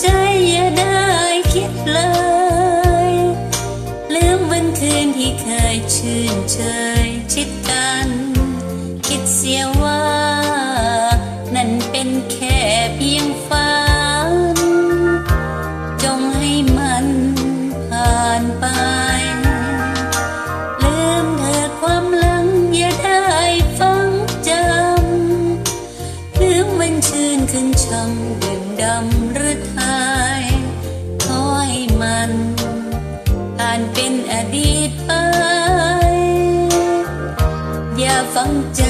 ใจอย่าได้คิดเลย ลืมวันคืนที่เคยชื่นใจ นชื่นขึ้นช่ำดื่มดำหรือทายขอให้มันผ่านเป็นอดีตไป อย่าฝังใจ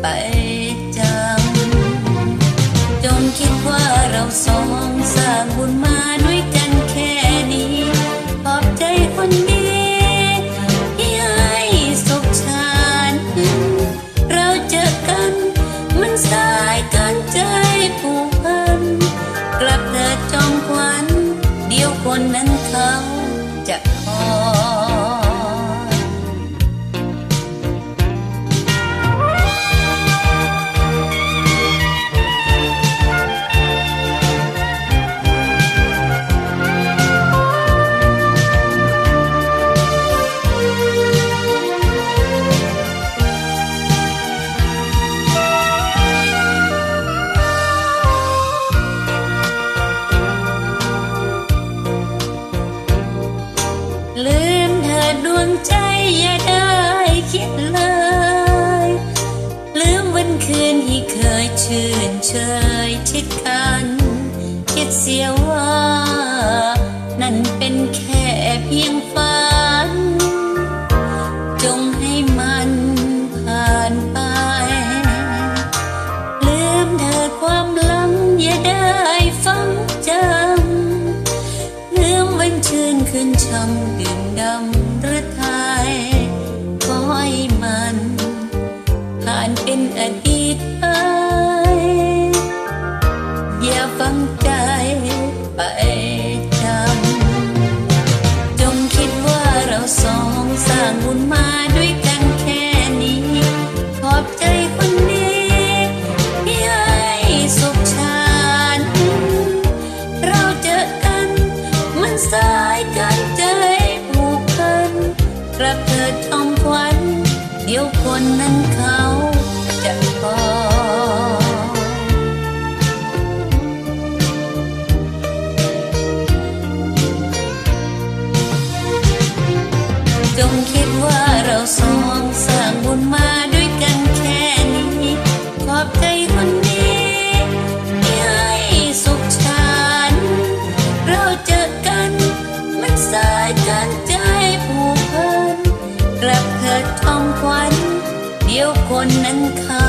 ไป ชื่นเชยชิดกัน คิดเสียว่า นั่นเป็นแค่เพียงฝัน จงให้มันผ่านไป ลืมเธอความหลังอย่าได้ฟังจำลืมวันชื่นคืนช่ำดื่มดำรือไทยขอให้มัน ผ่านเป็นอดีต คนนั้นเขาจะคอจงคิดว่าเราสองสร้างบุญมาด้วยกันแค่นี้ขอบใจคนดีที่ให้สุขฉัน เราเจอกันมันสายกันใจผูกพันกลับ ยวคนนั้นเขา